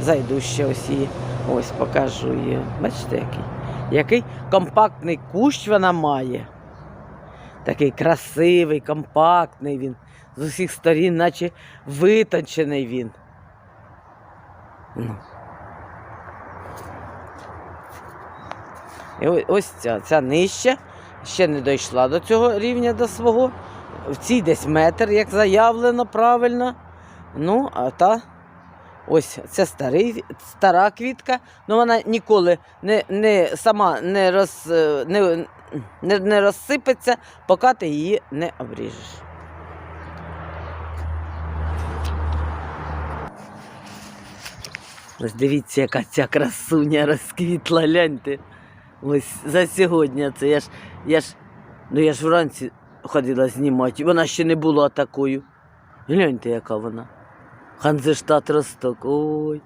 Зайду ще ось її. Ось покажу її. Бачите, який? Який компактний кущ вона має. Такий красивий, компактний він. З усіх сторін, наче витончений він. Ну. І ось ця, ця нижча, ще не дійшла до цього рівня до свого. В цій десь метр, як заявлено правильно. Ну, а та ось це старий, стара квітка, але вона ніколи не, не сама не, роз, е, не, не, не розсипеться, поки ти її не обріжеш. Ось дивіться, яка ця красуня розквітла, гляньте. Ось за сьогодні це я ж, я ж, ну я ж вранці ходила знімати, вона ще не була такою. Гляньте, яка вона. Ханзештат Росток. Ой.